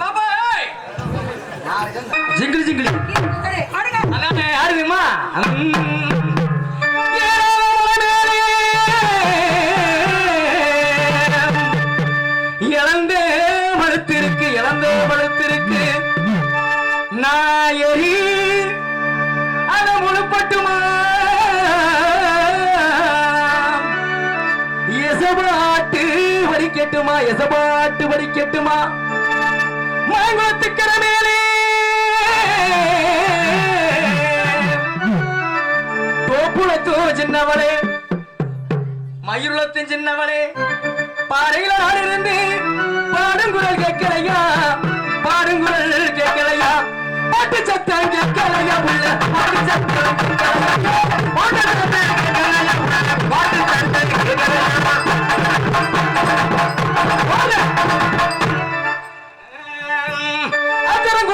பாப்பா ஜிங்கிளி. ஜிங்கிளி அதானே ஆடுதுமா நான் எரி அத முழுப்பட்டுமா? எசபாட்டு வடிக்கட்டுமா எசபாட்டு வடிக்கட்டுமா மாங்கோத்துக்கிற மேலே. தோப்புளத்தோ சின்னவளே மயிருளத்தின் சின்னவளே பாறையில் இருந்து பாடுங்குரல் கேட்கலையா? பாடுங்குரல் கேட்கலையா? பாட்டு சத்தம் கேட்கலையா உள்ள பாட்டு சத்தம் கேட்கலையா பாட்டு சத்தம் கேட்கலையா பாட்டு சத்தம் கேட்கலையா பாடு. அத்தரம்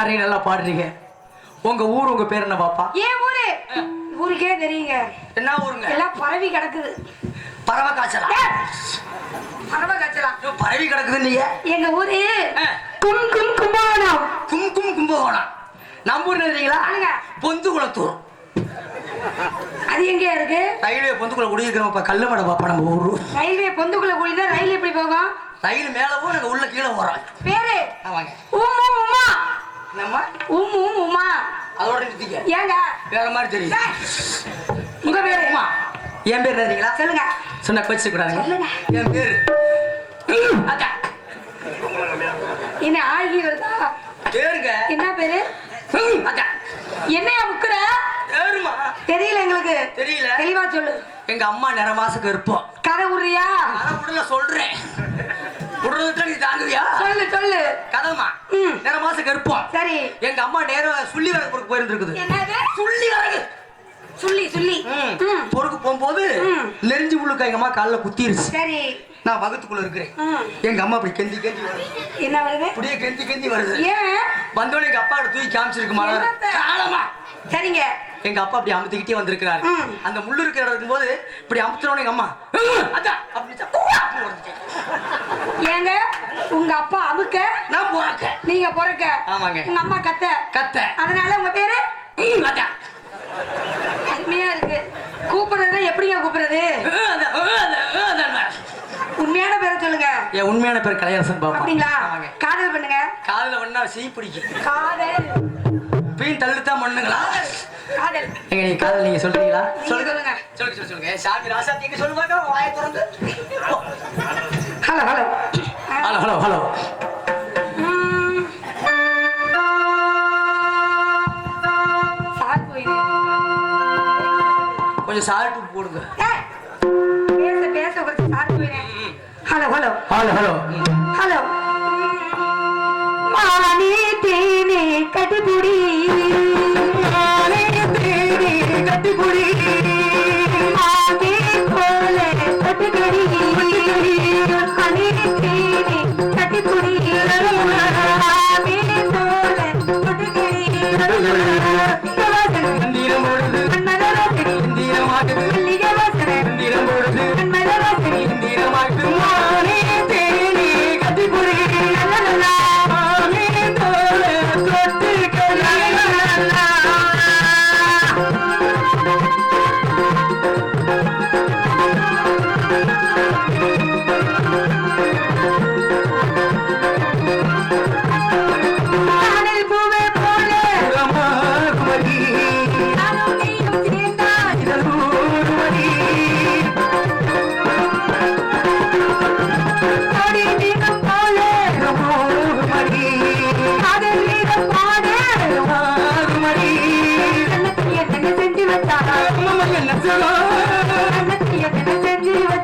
இருக்கீங்க, நல்லா பாடுறீங்க. உங்க ஊர் உங்க பேர் என்ன பாப்பா? ஏன் ஊரு. ஊருக்கே தெரியுங்க. என்ன ஊருங்க? எல்லாம் பரவி கிடக்குது. பறவை காய்ச்சலா? பறவை காய்ச்சலாம் ஐயோ, பரவி கிடக்குது நீங்க? எங்க ஊரு. கும் கும் கும்பகோணம். கும் கும் கும்பகோணம். நம்ம ஊர் தெரியுங்களா. பொந்து குளத்தூர் அது எங்க இருக்கு? ரயில்வே பொந்துக்குள்ள குடியிருக்கிறோம் இப்ப கல்லுமடை பாப்பா நம்ம ஊரு. ரயில்வே பொந்துக்குள்ள குளிந்தா ரயில் எப்படி போகும்? ரயில் மேல நாங்க உள்ள கீழே போறோம் பேரு? ஆமாங்க உம் உம் உமா உம் உம் அதோட நிறுத்திக்க. ஏங்க? வேற மாதிரி தெரியுது. ஏய், உங்க பேரு என் பேர் தெரியுங்களா? சொல்லுங்க. சொன்ன கோச்சு கூடாதுங்க சொல்லுங்க. என் பேரு. அக்கா. என்ன ஆகி வருதா? பேருங்க. என்ன பேரு? அக்கா. என்னையா முக்குற பேருமா. தெரியல எங்களுக்கு. தெரியல. தெளிவா சொல்லு. எங்க அம்மா நிற மாசக்கு இருப்போம் கதை விடுறியா சொல்றேன். உடலுக்கு நீ தாங்குவியா சொல்லு சொல்லு. கதமா ம். நிற மாசக்கு இருப்போம் சரி. எங்க அம்மா நேரம் சுள்ளி வரகு பொறுக்கு போயிருந்துருக்குது. சுள்ளி வரகு ம். ம். பொறுக்கு போகும்போது. நெறிஞ்சு உள்ளுக்க எங்க அம்மா கால்ல குத்திருச்சு. சரி. நான் வகுத்துக்குள்ள இருக்கிறேன். எங்க அம்மா அப்படி கெந்தி கெந்தி வருது. என்ன வருது? அப்படியே கெந்தி கெந்தி வருது. ஏன்? வந்தோடனே எங்க அப்பா தூக்கி காமிச்சிருக்குமா? காலமா? சரிங்க. எங்க அப்பா அப்படி அமுத்திக்கிட்டே வந்திருக்கிறாரு. அந்த முள்ளு இருக்கிற இருக்கும்போது இப்படி அமுத்துறோன்னு எங்க அம்மா "ம், அதான் அப்படி ஏங்க உங்க அப்பா அமுக்க நான் போறக்க. நீங்க பிறக்க. ஆமாங்க. உங்க அம்மா கத்த. கத்த. அதனால உங்க பேரு? "ம், அதான் அருமையா இருக்கு. கூப்பிடுறதுனா எப்படிங்க கூப்பிடுறது. உண்மையான பேரை சொல்லுங்க. என் உண்மையான பேர் கலையரசன் பாப்பா. அப்படிங்களா? காதல் பண்ணுங்க. காதுல ஒண்ணா சீ பிடிக்கும். காதல். பீன் தள்ளுத்தான் பண்ணுங்களா காதல். எங்க நீங்க காதல் நீங்க சொல்றீங்களா? நீங்க சொல்லுங்க. சொல்லுங்க. சொல்லுங்க சொல்லுங்க. சொல்லுங்க சாமி ராசாத்தி எங்க சொல்லுவாங்க வாயை திறந்து. கொஞ்சம் சால்ட்டு போடுங்க. பேச பேச கொஞ்சம் salt hello hello. Hello hello. Hello. மானே தேனே கட்டுப்புடி மானே தேனே கட்டுப்புடி மானே போல கட்டுக்கடி. கட்டுக்கடி. மானே கட்டுக்கடி.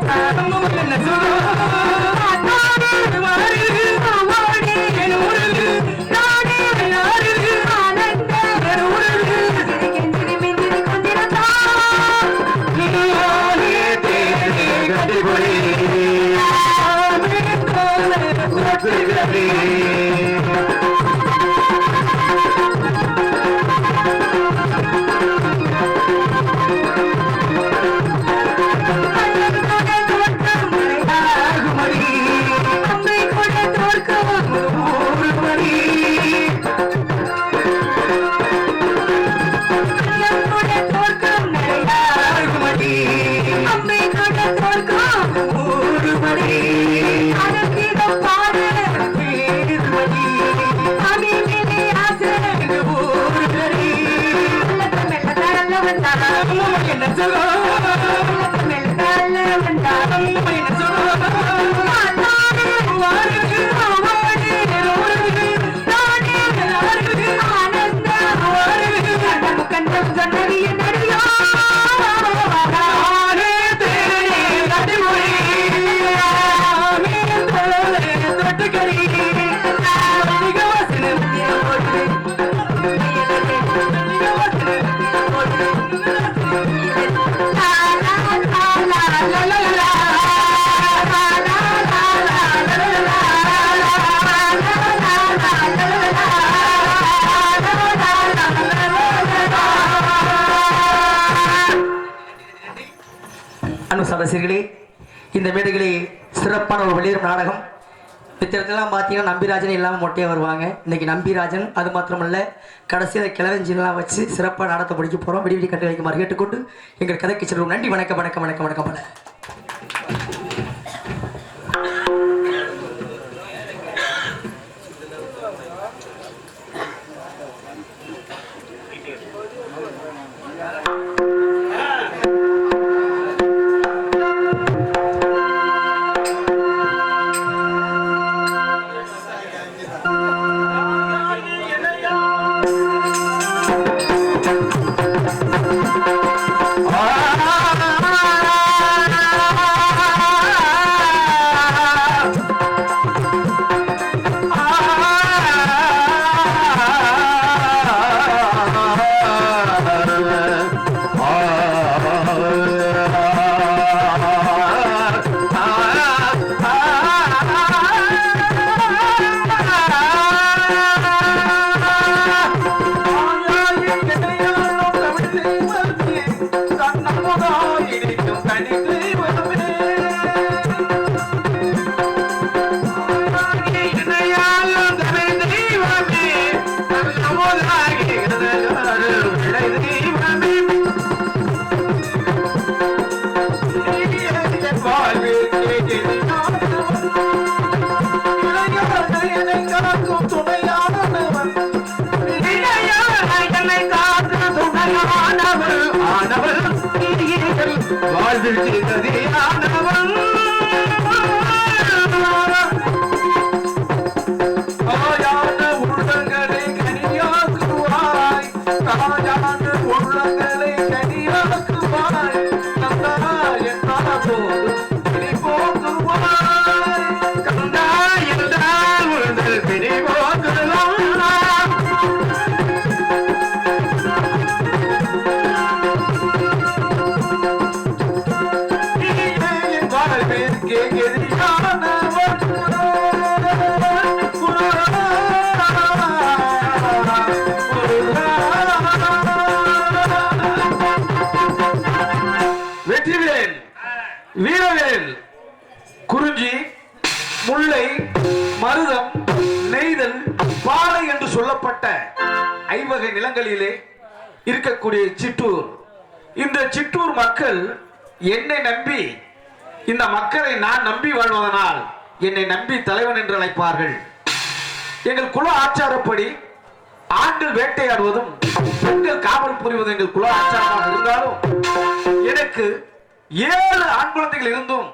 నచ్చిన ரசிகளே இந்த மேடைகளே சிறப்பான ஒரு வெளியிடும் நாடகம். மித்திரத்தெல்லாம் பார்த்தீங்கன்னா நம்பிராஜன் இல்லாமல் மொட்டையே வருவாங்க. இன்றைக்கி நம்பிராஜன் அது மாத்திரமல்ல கடைசியில் கிளவஞ்சிலாம் வச்சு சிறப்பாக நாடகத்தை படிக்க போகிறோம் விடிவிடி கட்டளைக்கு வைக்குமாறு கேட்டுக்கொண்டு எங்கள் கதைக்கு செல்வோம். நன்றி வணக்கம் வணக்கம் வணக்கம் வணக்கம் Dari 的 வீரவேல் குறிஞ்சி முல்லை மருதம் நெய்தல் பாலை என்று சொல்லப்பட்ட ஐவகை நிலங்களிலே இருக்கக்கூடிய சிற்றூர். இந்த சிற்றூர் மக்கள் என்னை நம்பி இந்த மக்களை நான் நம்பி வாழ்வதனால் என்னை நம்பி தலைவன் என்று அழைப்பார்கள். எங்கள் குல ஆச்சாரப்படி ஆண்கள் வேட்டையாடுவதும் பெண்கள் காவல் புரிவதும் எங்கள் குல ஆச்சாரமாக இருந்தாலும் எனக்கு ஏழு ஆண் குழந்தைகள் இருந்தும்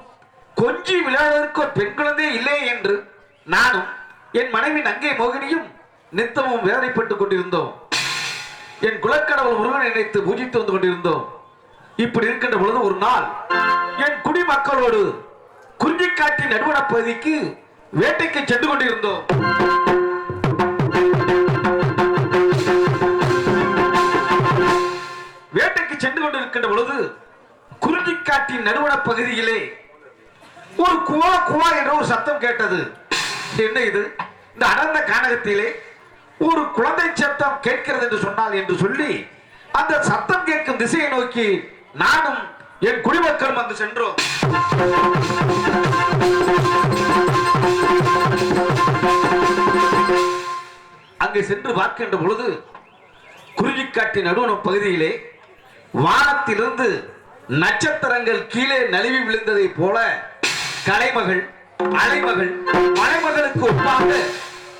கொஞ்சி விளையாடுவதற்கு ஒரு பெண் குழந்தை இல்லை என்று நானும் என் மனைவி நங்கை மோகினியும் நித்தமும் வேதனைப்பட்டுக் கொண்டிருந்தோம். என் குலக்கடவுள் முருகன் நினைத்து பூஜித்து வந்து கொண்டிருந்தோம். இப்படி இருக்கின்ற பொழுது ஒரு நாள் என் குடிமக்களோடு குறிஞ்சிக்காட்டின் நடுவண பகுதிக்கு வேட்டைக்கு சென்று கொண்டிருந்தோம். வேட்டைக்கு சென்று கொண்டிருக்கின்ற பொழுது குறிஞ்சிக்காட்டின் நடுவண பகுதியிலே ஒரு குவா குவா என்ற ஒரு சத்தம் கேட்டது. என்ன இது? இந்த அடர்ந்த கானகத்திலே ஒரு குழந்தை சத்தம் கேட்கிறது என்று சொன்னால் என்று சொல்லி அந்த சத்தம் கேட்கும் திசையை நோக்கி நானும் என் குடிமக்களும் அங்கு சென்றோம். அங்கே சென்று பார்க்கின்ற பொழுது குருவிக்காட்டின் நடுவண பகுதியிலே வானத்திலிருந்து நட்சத்திரங்கள் கீழே நழுவி விழுந்ததை போல கலைமகள் அலைமகள் மலைமகளுக்கு ஒப்பாக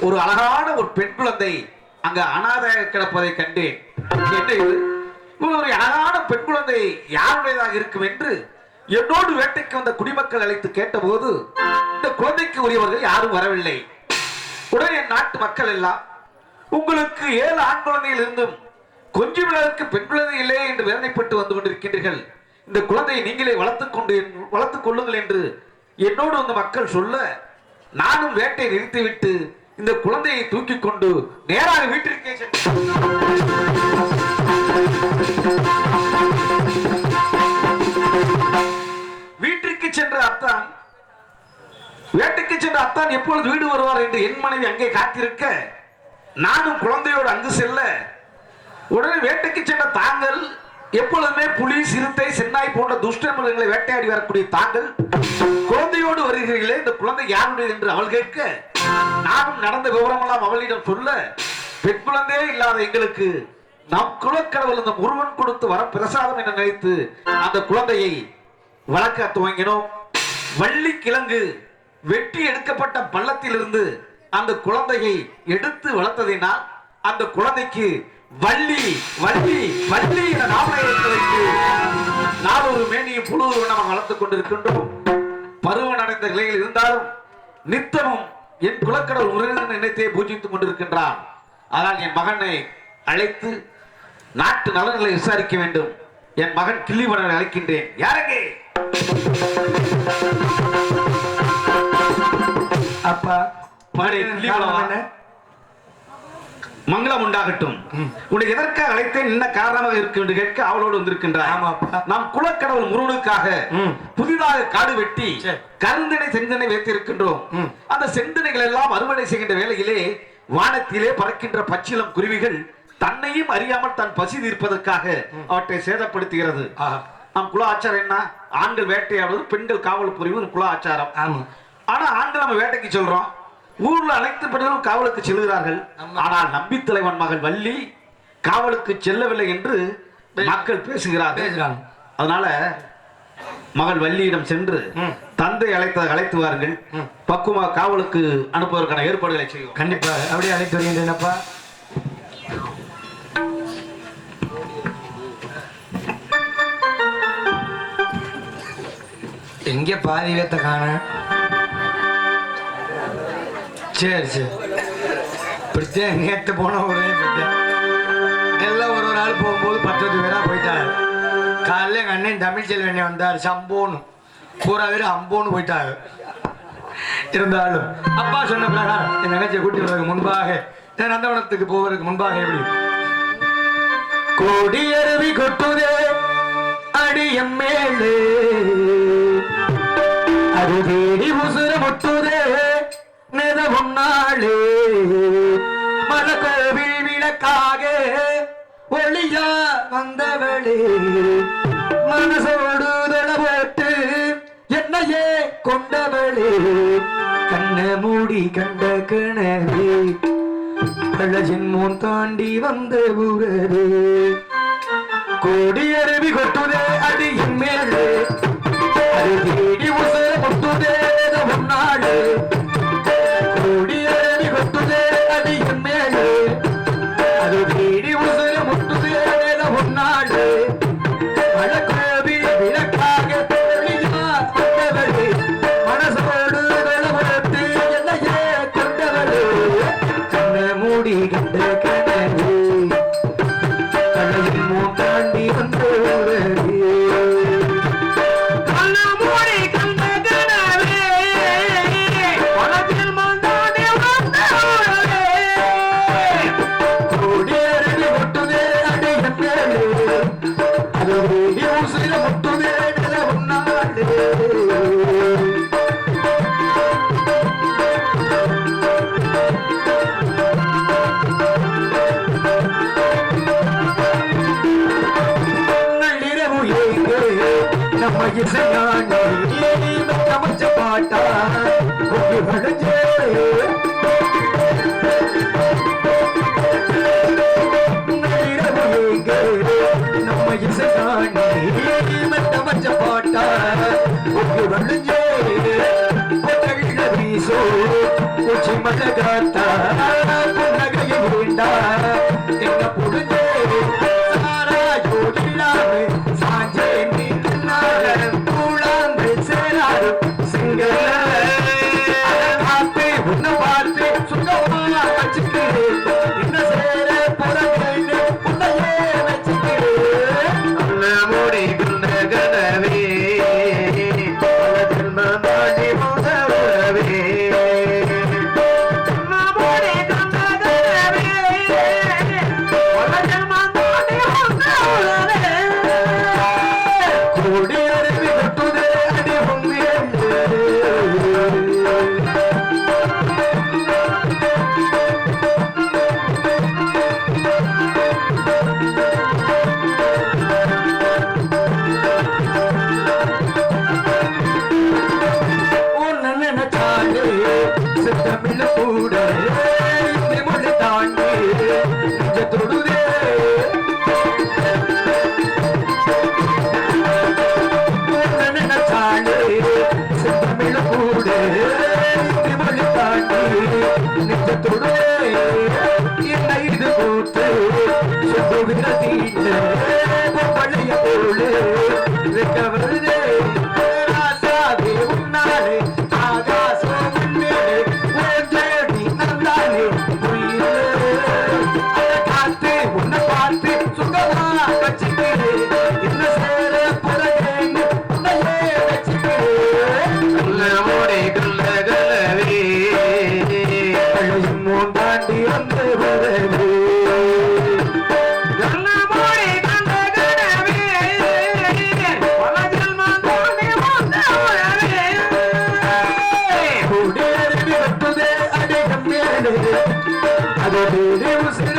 ஒரு அழகான ஒரு பெண் குழந்தை அங்க அனாதையாக கிடப்பதை கண்டேன். என்ன இது? ஒரு அழகான பெண் குழந்தை யாருடையதாக இருக்கும் என்று என்னோடு வேட்டைக்கு வந்த குடிமக்கள் அழைத்து கேட்டபோது இந்த குழந்தைக்கு உரியவர்கள் யாரும் வரவில்லை. உடனே என் நாட்டு மக்கள் எல்லாம் உங்களுக்கு ஏழு ஆண் குழந்தையில் இருந்தும் கொஞ்சம் பெண் குழந்தை இல்லை என்று வேதனைப்பட்டு வந்து கொண்டிருக்கின்றீர்கள். இந்த குழந்தையை நீங்களே வளர்த்துக் கொண்டு வளர்த்துக் கொள்ளுங்கள் என்று என்னோடு வந்த மக்கள் சொல்ல நானும் வேட்டை நிறுத்திவிட்டு இந்த குழந்தையை தூக்கி கொண்டு நேராக வீட்டிற்கே வீட்டிற்கு சென்ற அத்தான் வேட்டைக்கு சென்ற அத்தான் எப்பொழுது வீடு வருவார் என்று என் மனைவி அங்கே காத்திருக்க நானும் குழந்தையோடு அங்கு செல்ல உடனே வேட்டைக்கு சென்ற தாங்கள் எப்பொழுதுமே புலி சிறுத்தை சென்னாய் போன்ற துஷ்ட மிருகங்களை வேட்டையாடி வரக்கூடிய தாங்கள் குழந்தையோடு வருகிறீர்களே இந்த குழந்தை யாருடையது என்று அவள் கேட்க நானும் நடந்த விவரமெல்லாம் அவளிடம் சொல்ல பெண் குழந்தையே இல்லாத எங்களுக்கு நம் குலக்கடவுள் இந்த முருகன் கொடுத்து வர பிரசாதம் என நினைத்து அந்த குழந்தையை வளர்க்க துவங்கினோம். வள்ளி கிழங்கு வெட்டி எடுக்கப்பட்ட பள்ளத்திலிருந்து அந்த குழந்தையை எடுத்து வளர்த்ததினால் அந்த குழந்தைக்கு வள்ளி வள்ளி வள்ளி என நாம எடுத்து வைத்து நாளொரு மேனியும் புழுது நாம் வளர்த்துக் கொண்டிருக்கின்றோம். பருவம் அடைந்த நிலையில் இருந்தாலும் நித்தமும் என் குலக்கடவுள் முருகன் நினைத்தே பூஜித்துக் கொண்டிருக்கின்றான். ஆனால் என் மகனை அழைத்து நாட்டு நலன்களை விசாரிக்க வேண்டும். என் மகன் கிள்ளிவனரை அழைக்கின்றேன். யாரங்கே? அப்பா என்ன? மங்களம் உண்டாகட்டும். உன்னை எதற்காக அழைத்தேன்? என்ன காரணமாக இருக்கு என்று கேட்க அவளோடு வந்திருக்கின்றார் ஆமாப்பா. நாம் குலக்கடவுள் முருகனுக்காக. புதிதாக காடு வெட்டி. கருந்தினை செந்தினை வைத்திருக்கின்றோம். அந்த செந்தினைகள் எல்லாம் அறுவடை செய்கின்ற வேளையிலே வானத்திலே பறக்கின்ற பச்சிலம் குருவிகள் தன்னையும் அறியாமல் தன் பசி தீர்ப்பதற்காக அவற்றை சேதப்படுத்துகிறது. நம் குல ஆச்சாரம் என்ன? ஆண்கள் வேட்டையாடுவது பெண்கள் காவல் புரிவது குல ஆச்சாரம். ஆனா ஆண்கள் நம்ம வேட்டைக்கு சொல்றோம். ஊர்ல அனைத்து பெண்களும் காவலுக்கு செல்கிறார்கள். ஆனால் நம்பி தலைவன் மகள் வள்ளி காவலுக்கு செல்லவில்லை என்று மக்கள் பேசுகிறார்கள். அதனால மகள் வள்ளியிடம் சென்று. தந்தை அழைத்த அழைத்து வாருங்கள். ம். பக்குவமா காவலுக்கு அனுப்புவதற்கான ஏற்பாடுகளை செய்வோம். கண்டிப்பா. அப்படியே அழைத்து வருகின்றேனப்பா எங்க பாதி வேத்த காண சரி சரி. பிரச்சனை நேற்று போன உடனே இப்படித்தான். எல்லாம் ஒரு ஒரு ஆள் போகும்போது பத்து பத்து பேரா போயிட்டாரு காலைல எங்க அண்ணன் தமிழ் செல்வன் வந்தார் சம்போன்னு. பூரா பேர் அம்போன்னு போயிட்டாரு இருந்தாலும் அப்பா சொன்ன பிரகாரம் என் நிகழ்ச்சியை கூட்டி வருவதற்கு முன்பாக என் நந்தவனத்துக்கு போவதற்கு முன்பாக எப்படி? கோடியருவி கொட்டுது கொட்டுதே அடியம் மேலே. அது தேடி உசுர முட்டுதே. நெத முன்னாளே மலக்கோவில் விளக்காக ஒளியா வந்தவளே. மனசோடு தள என்னையே கொண்டவளே. கண்ண மூடி கண்ட கனவு பல ஜென்மம் தாண்டி வந்த உறவு கோடி அருவி கொட்டுதே அடியின் மேலே. அருகே जगत தொடுதே இது கூட்டு சொத்து விரதீட்டு பழைய போல அது